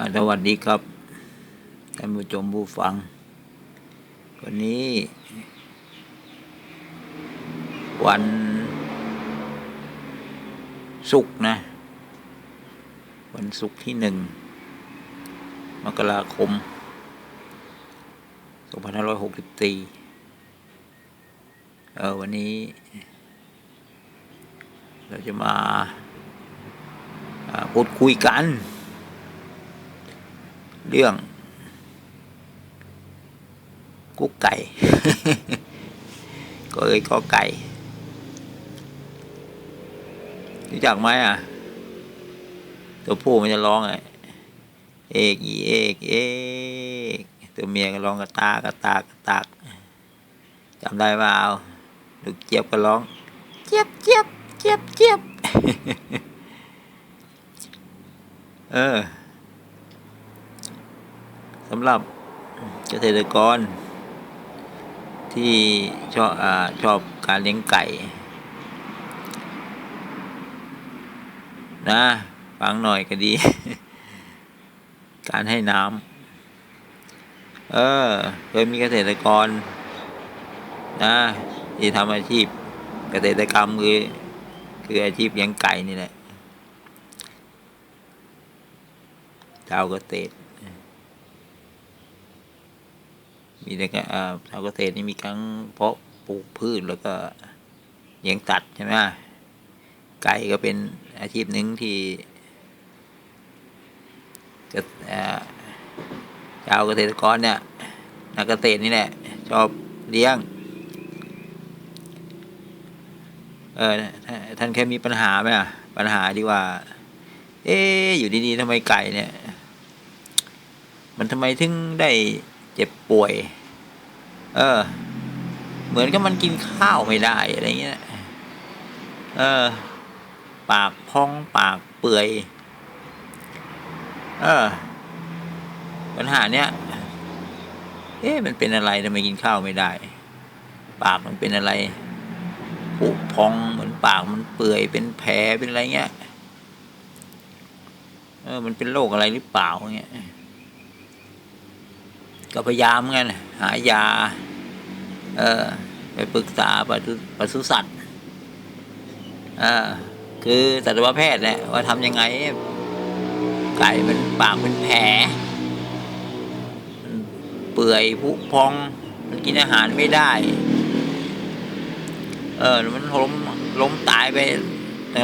อ่าสวัสดีครับท่านผู้ชมผู้ฟัง วันนี้ วันศุกร์นะ วันศุกร์ที่หนึ่งมกราคม2564เออวันนี้ เราจะมาอ่าพูดคุยกัน เรื่อง กุ๊กไก่ ก็เอ้ยก็ไก่ รู้จักไหมอะ ตัวผู้มันจะร้องไงเอกอีเอกเอกตัวเมียก็ร้องกระตากระตากระตากจำได้เปล่าลูกเจี๊ยบก็ร้อง เจี๊ยบเจี๊ยบเจี๊ยบเจี๊ยบเออ หรับเกษตรกร ที่ชอบอชอบการเลี้ยงไก่ นะฟังหน่อยก็ดี การให้น้ำเออเคยมีเกษตรกร นะที่ทำอาชีพเกษตรกรรมคือคืออาชีพเลี้ยงไก่นี่แหละชาวเกษตร มีแต่ก็อ่าชาวเกษตรนี่มีทั้งเพาะปลูกพืชแล้วก็เลี้ยงสัตว์ใช่ไหมไก่ก็เป็นอาชีพหนึ่งที่ชาวเกษตรกรเนี่ยนักเกษตรนี่แหละชอบเลี้ยงเออท่านท่านแค่มีปัญหาไหมอะ ปัญหาที่ว่า เอ๊อยู่ดีๆทำไมไก่เนี่ย มันทำไมถึงได้เจ็บป่วย เออ เหมือนกับมันกินข้าวไม่ได้อะไรเงี้ย เออ ปากพองปากเปื่อย เออ ปัญหาเนี้ย เอ๊ะมันเป็นอะไรทำไมกินข้าวไม่ได้ ปากมันเป็นอะไรผุพองเหมือนปากมันเปื่อยเป็นแผลเป็นอะไรเงี้ย เออ มันเป็นโรคอะไรหรือเปล่าเงี้ย ก็พยายามกันหายา เออ ไปปรึกษาปศุปศุสัตว์เออคือสัตวแพทย์เนี่ยว่าทำยังไง ไก่มันปากเป็นแผลเปื่อยผุพอง มันกินอาหารไม่ได้ เออ มันล้มล้มตายไป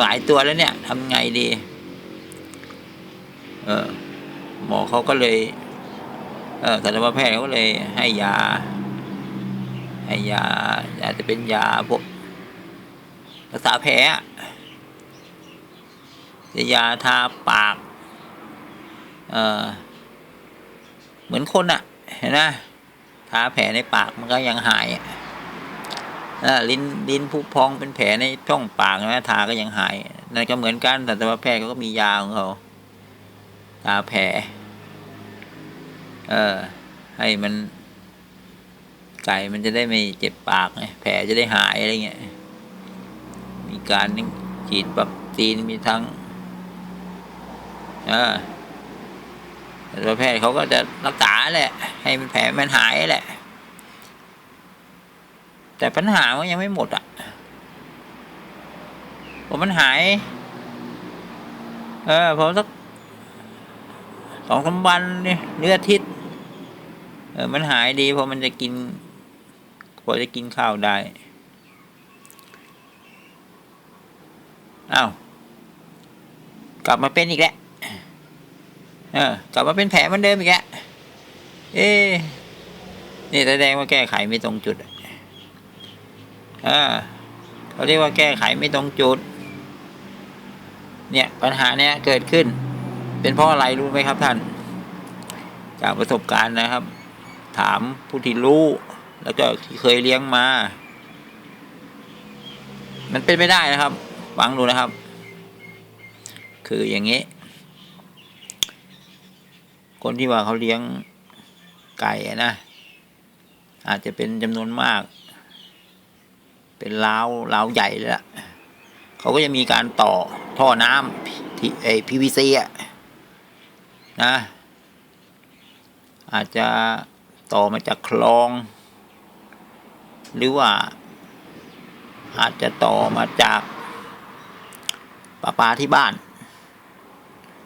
หลายตัวแล้วเนี่ยทำไงดี เออหมอเขาก็เลย เออสัตวแพทย์เขาเลยให้ยา ให้ยาอาจจะเป็นยาพวกรักษาแผลยาทาปาก เออเหมือนคนอะเห็นไหมทาแผลในปากมันก็ยังหายลิ้นลิ้นผุพองเป็นแผลในช่องปากนะทาก็ยังหายนั่นก็เหมือนกันสัตวแพทย์เขาก็มียาของเขาทาแผล เออ ให้มัน ไก่มันจะได้ไม่เจ็บปากไงแผลจะได้หายอะไรเงี้ย มีการฉีดวัคซีนมีทั้งอ่าแพทย์เขาก็จะรักษาแหละ ให้มันแผลมันหายแหละ แต่ปัญหามันยังไม่หมดอะพอมันหาย เออพอสักสองสามวันเนี่ยเนื้ออาทิตย์เออมันหายดีพอมันจะกิน พอจะกินข้าวได้อ้าวกลับมาเป็นอีกแล้วเออกลับมาเป็นแผลเหมือนเดิมอีกแล้วเอ๊นี่แสดงว่าแก้ไขไม่ตรงจุดอะเออเขาเรียกว่าแก้ไขไม่ตรงจุด เนี่ยปัญหาเนี้ยเกิดขึ้น เป็นเพราะอะไรรู้ไหมครับท่าน จากประสบการณ์นะครับ ถามผู้ที่รู้ แล้วก็ที่เคยเลี้ยงมา มันเป็นไม่ได้นะครับฟังดูนะครับ คืออย่างนี้ คนที่ว่าเขาเลี้ยงไก่นะ อาจจะเป็นจำนวนมาก เป็นล้าวล้าวใหญ่เลยละเขาก็จะมีการต่อท่อน้ำที่ไอพีวีซีอะนะ อาจจะต่อมาจากคลอง หรือว่า อาจจะต่อมาจากปลาปลาที่บ้าน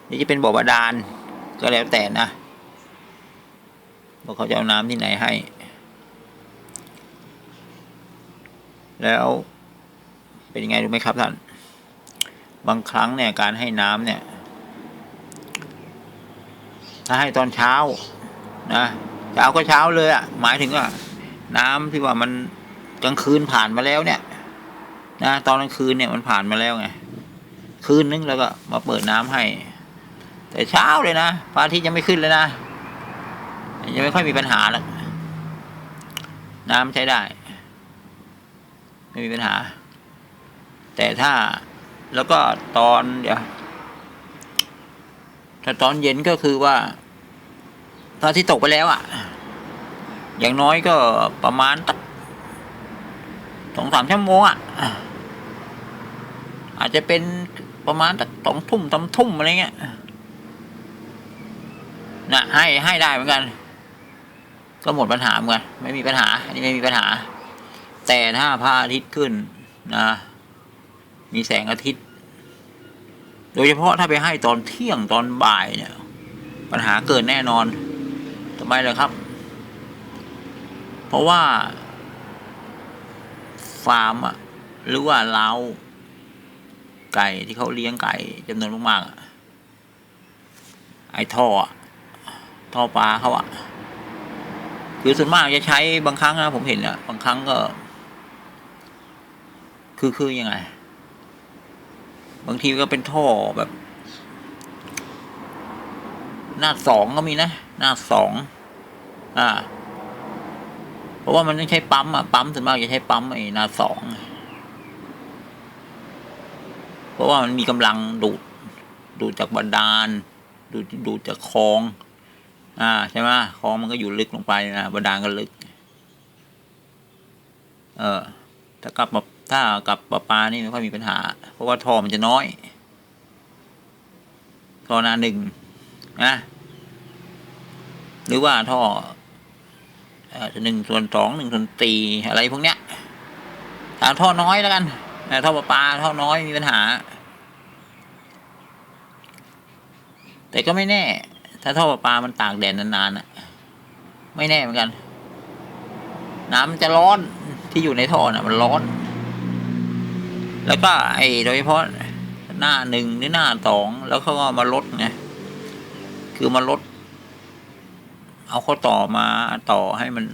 นี่จะเป็นบ่อบาดาลก็แล้วแต่นะว่าเขาจะเอาน้ำที่ไหนให้ แล้วเป็นยังไงรู้ไหมครับท่าน บางครั้งเนี่ยการให้น้ำเนี่ย ถ้าให้ตอนเช้านะเช้าก็เช้าเลยอะ่ะ หมายถึงว่า น้ำที่ว่ามัน กลางคืนผ่านมาแล้วเนี่ย นะตอนกลางคืนเนี่ยมันผ่านมาแล้วไงคืนนึงแล้วก็มาเปิดน้ำให้ แต่เช้าเลยนะพระอาทิตย์ยังไม่ขึ้นเลยนะยังไม่ค่อยมีปัญหาแล้วน้ำใช้ได้ ไม่มีปัญหา แต่ถ้าแล้วก็ตอนเดี๋ยวถ้าตอนเย็นก็คือว่าพระอาทิตย์ตกไปแล้วอะ่ะ อย่างน้อยก็ประมาณตัก สองสามชั่วโมงอะ อาจจะเป็นประมาณตักสองทุ่มสามทุ่มอะไรเงี้ยนะให้ให้ได้เหมือนกัน ก็หมดปัญหาเหมือนกันไม่มีปัญหา อันนี้ไม่มีปัญหา แต่ถ้าพระอาทิตย์ขึ้นนะมีแสงอาทิตย์ โดยเฉพาะถ้าไปให้ตอนเที่ยงตอนบ่ายเนี่ย ปัญหาเกิดแน่นอนทำไมเลยครับ เพราะว่าาร์มอะหรือว่าเราไก่ที่เขาเลี้ยงไก่จำนวนมากๆอะไอ้ท่อท่อปลาเขาอะคือส่วนมากจะใช้บางครั้งนะผมเห็นอะบางครั้งก็ คือคือยังไง บางทีก็เป็นท่อแบบ หน้าสองก็มีนะ หน้าสองอ่า เพราะว่ามันต้องใช้ปั๊มอะปั๊มส่วนมากจะใช้ปั๊มไอ้นาสองเพราะว่ามันมีกำลังดูดดูดจากบาดาลดูดดูดจากคลอง อ่าใช่ไหมคลองมันก็อยู่ลึกลงไปนะบาดาลก็ลึก เออถ้ากลับมาถ้ากับปลาปลานี่ไม่ค่อยมีปัญหา เพราะว่าท่อมันจะน้อยท่อนาหนึ่งนะหรือว่าท่อ หนึ่งส่วนสองหนึ่งส่วนตีอะไรพวกเนี้ยถาท่อน้อยแล้วกันท่อปลาปลาท่อน้อยมีปัญหา แต่ก็ไม่แน่ ถ้าท่อปลาปลามันตากแดดนานๆอะไม่แน่เหมือนกัน น้ำมันจะร้อนที่อยู่ในท่อน่ะ มันร้อน แล้วก็ไอ้โดยเฉพาะหน้าหนึ่งหรือหน้าสองแล้วเขาก็มาลดไงคือมาลด เอาข้อต่อมาต่อให้มัน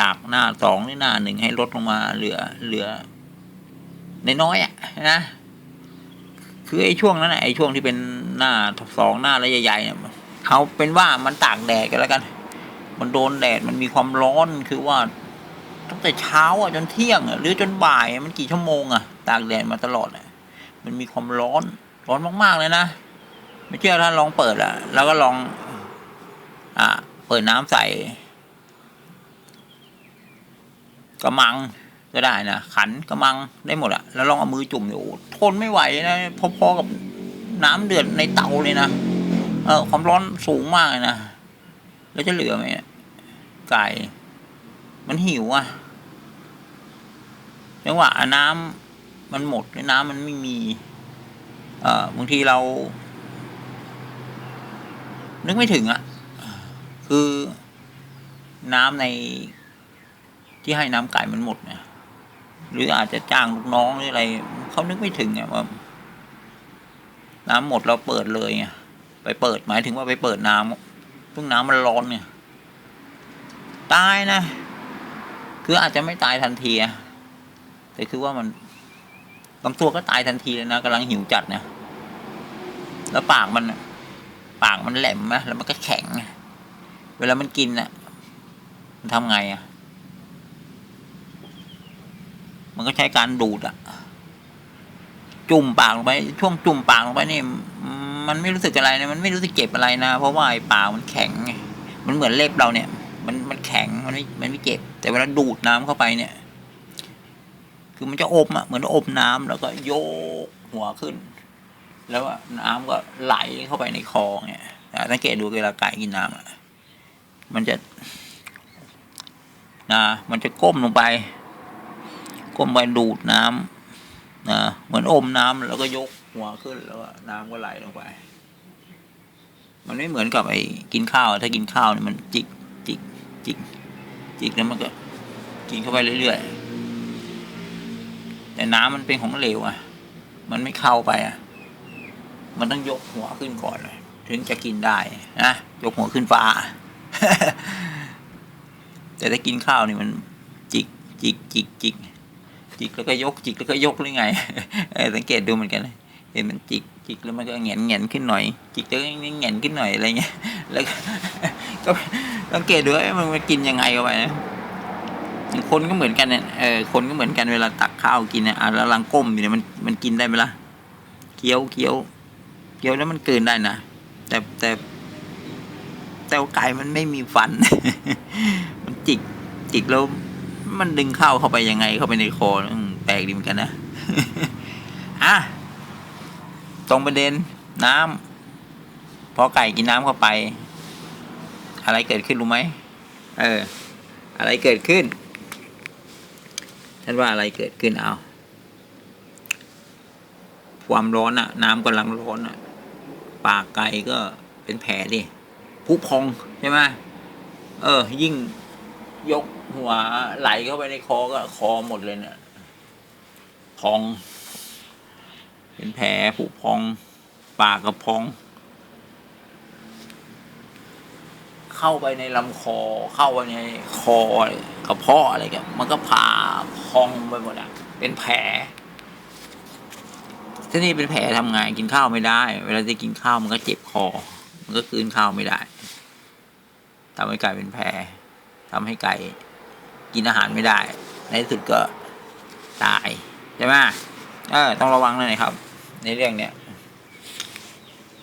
จากหน้าสองหรือหน้าหนึ่งให้ลดลงมาเหลือเหลือในน้อยอะนะคือไอ้ช่วงนั้นไอ้ช่วงที่เป็นหน้าสองหน้าแล้วใหญ่ๆเนี่ยเอาเป็นว่ามันตากแดดกันแล้วกัน มันโดนแดดมันมีความร้อนคือว่าตั้งแต่เช้าอะจนเที่ยงอะหรือจนบ่ายมันกี่ชั่วโมงอะตากแดดมาตลอดอะมันมีความร้อนร้อนมากๆเลยนะไม่เชื่อท่าลองเปิดอะ แล้วก็ลอง อ่า เปิดน้ำใส่กระมังก็ได้นะขันกระมังได้หมดอะแล้วลองเอามือจุ่มอยู่ทนไม่ไหวนะพอๆกับน้ำเดือดในเตาเลยนะเออความร้อนสูงมากเลยนะแล้วจะเหลือไหมไก่ มันหิวอะจังหวะน้ำมันหมดน้ำมันไม่มี เออบางทีเรา นึกไม่ถึงอะ คือน้ำในที่ให้น้ำไก่มันหมดเนี่ยหรืออาจจะจ้างลูกน้องหรืออะไรเขานึกไม่ถึงไงว่า น้ำหมดเราเปิดเลยไงไปเปิดหมายถึงว่าไปเปิดน้ำซึ่งน้ำมันร้อนเนี่ยตายนะ คืออาจจะไม่ตายทันทีแต่คือว่ามันบางตัวก็ตายทันทีเลยนะกำลังหิวจัดนะแล้วปากมัน ปากมันแหลมนะแล้วมันก็แข็ง เวลามันกินน่ะ มันทำไงอะ มันก็ใช้การดูดอะ จุ่มปากลงไป ช่วงจุ่มปากลงไปนี่ มันไม่รู้สึกอะไรนะ มันไม่รู้สึกเจ็บอะไรนะ เพราะว่าไอ้ปากมันแข็งไง มันเหมือนเล็บเราเนี่ย มันมันแข็ง มันไม่ มันไม่เจ็บ แต่เวลาดูดน้ำเข้าไปเนี่ย คือมันจะอมอะ เหมือนอมน้ำแล้วก็โยกหัวขึ้น แล้วน้ำก็ไหลเข้าไปในคอเนี่ยสังเกตดูเวลาไก่กินน้ำอะ มันจะนะมันจะก้มลงไป ก้มไปดูดน้ำนะเหมือนอมน้ำแล้วก็ยกหัวขึ้นแล้วน้ำก็ไหลลงไป มันไม่เหมือนกับไอ้กินข้าว ถ้ากินข้าวเนี่ยมันจิกจิกจิกจิกแล้วมันก็กินเข้าไปเรื่อยๆแต่น้ำมันเป็นของเหลวอะ มันไม่เข้าไปอะ มันต้องยกหัวขึ้นก่อนเลยถึงจะกินได้นะยกหัวขึ้นฟ้า แต่ถ้ากินข้าวนี่มันจิกจิกจิกจิกจิกแล้วก็ยกจิกแล้วก็ยกหรือไงเออสังเกตดูเหมือนกันเห็นมันจิกจิกแล้วมันก็แหงนแหงนขึ้นหน่อย จิกแล้วก็แหงนขึ้นหน่อยอะไรเงี้ยแล้วก็สังเกตดูว่ามันกินยังไงเข้าไปนะคนก็เหมือนกันเนี่ยเออคนก็เหมือนกันเวลาตักข้าวกินเนี่ยอะแล้วลังก้มอยู่เนี่ยมันมันกินได้ไหมล่ะเคี้ยวเคี้ยวเคี้ยวแล้วมันกลืนได้นะแต่แต่ แต่ว่าไก่มันไม่มีฟัน มันจิกจิกแล้วมันดึงเข้าเข้าไปยังไงเข้าไปในคอแปลกดีเหมือนกันนะอะตรงประเด็นน้ำพอไก่กินน้ำเข้าไป อะไรเกิดขึ้นรู้ไหมเออ อะไรเกิดขึ้นท่านว่าอะไรเกิดขึ้นเอาความร้อนอะน้ำกำลังร้อนอะปากไก่ก็เป็นแผลดิ พุพองใช่ไหมเออ ยิ่งยกหัวไหลเข้าไปในคอก็คอหมดเลยเนี่ยพอง เป็นแผลผุพอง ปากก็พอง เข้าไปในลำคอ เข้าไปในคอกระเพาะอะไรกันมันก็ผ่าพองไปหมดอะ เป็นแผลที่นี่เป็นแผลทำไงกินข้าวไม่ได้ เวลาจะกินข้าวมันก็เจ็บคอ มันก็คืนข้าวไม่ได้ทำให้ไก่เป็นแผลทำให้ไก่กินอาหารไม่ได้ ในที่สุดก็ตายใช่ไหมเออต้องระวังหน่อยครับ ในเรื่องเนี้ย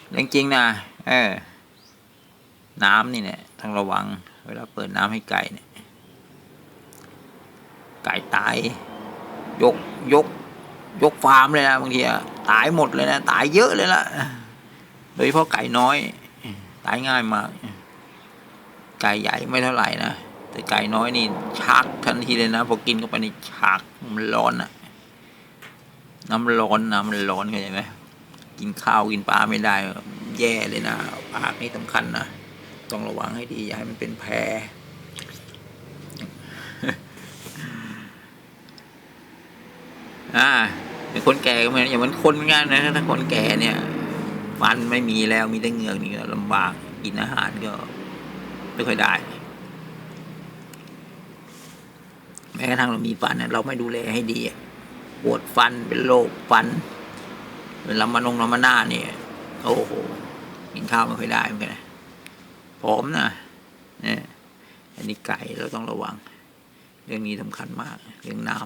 เรื่องจริงนะเออ น้ำนี่เนี่ยต้องระวัง เวลาเปิดน้ำให้ไก่เนี่ย ไก่ตาย ยกยก ยกฟาร์มเลยนะบางทีอะตายหมดเลยนะ ตายเยอะเลยล่ะโดยเฉพาะไก่น้อย ตายง่ายมาก ไก่ใหญ่ไม่เท่าไหร่นะ แต่ไก่น้อยนี่ชักทันทีเลยนะ พอกินเข้าไปในชักมันร้อนอะน้ำร้อนน้ำมันร้อนเข้าใจไหมกินข้าวกินปลาไม่ได้ แย่เลยนะปากนี่สำคัญนะต้องระวังให้ดีอย่าให้มันเป็นแผลอ่าเป็นคนแก่ก็เหมือนอย่างเหมันคนเหมือนกันนะถ้าคนแก่เนี่ย ฟันไม่มีแล้วมีแต่เหงือกนี่ก็ลำบากกินอาหารก็ไม่ค่อยได้ แม้กระทั่งเรามีฟันเนี่ยเราไม่ดูแลให้ดีปวดฟันเป็นโรคฟันเวลามาลงน้ำมาหน้าเนี่ยโอ้โหกินข้าวไม่ค่อยได้เหมือนกันผอมนะเนี่ยอันนี้ไก่เราต้องระวัง เรื่องนี้สำคัญมาก เรื่องน้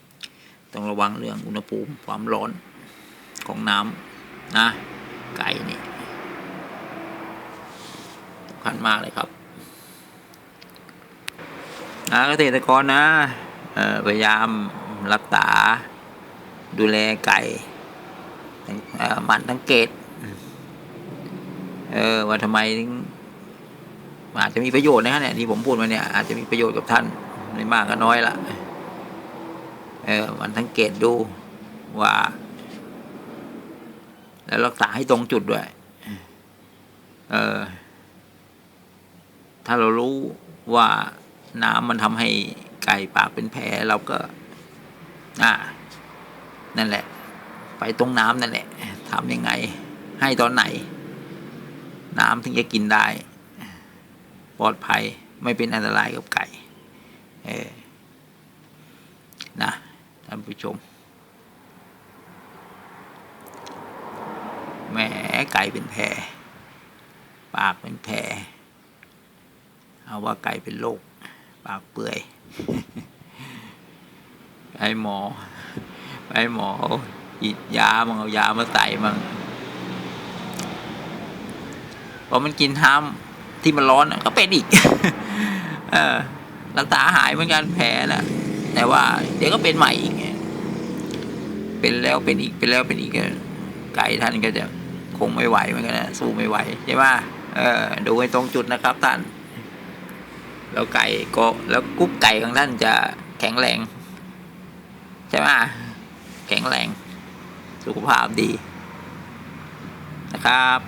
ำต้องระวังเรื่องอุณหภูมิความร้อนของน้ำนะ ไก่นี่สำคัญมากเลยครับนะเกษตรกรนะพยายามรักษาดูแลไก่อ่อหมันสังเกต เออว่าทำไมถึงอาจจะมีประโยชน์นะฮะเนี่ยที่ผมพูดมาเนี่ยอาจจะมีประโยชน์กับท่านไม่มากก็น้อยละเออมันสังเกตดูว่า แล้วรักษาให้ตรงจุดด้วย เออ ถ้าเรารู้ว่าน้ำมันทำให้ไก่ปากเป็นแผลเราก็ อ่า นั่นแหละ ไปตรงน้ำนั่นแหละทำยังไง ให้ตอนไหน น้ำถึงจะกินได้ ปลอดภัยไม่เป็นอันตรายกับไก่ เออนะท่านผู้ชม แหมไก่เป็นแผลปากเป็นแผลเอาว่าไก่เป็นโรคปากเปื่อยไอหมอไอหมอฉีดยามังเอายามาใส่มังพอมันกินน้ำที่มันร้อนก็เป็นอีก เออรักษาหายเหมือนกันแผลนะแต่ว่า เดี๋ยวก็เป็นใหม่อีกไงเป็นแล้วเป็นอีกเป็นแล้วเป็นอีกไก่ท่านก็จะ คงไม่ไหวเหมือนกันนะสู้ไม่ไหวใช่ไหมเออดูให้ตรงจุดนะครับท่านแล้วไก่ก็แล้วกุ๊กไก่ของท่านจะแข็งแรง ใช่ไหมแข็งแรง สุขภาพดีนะครับ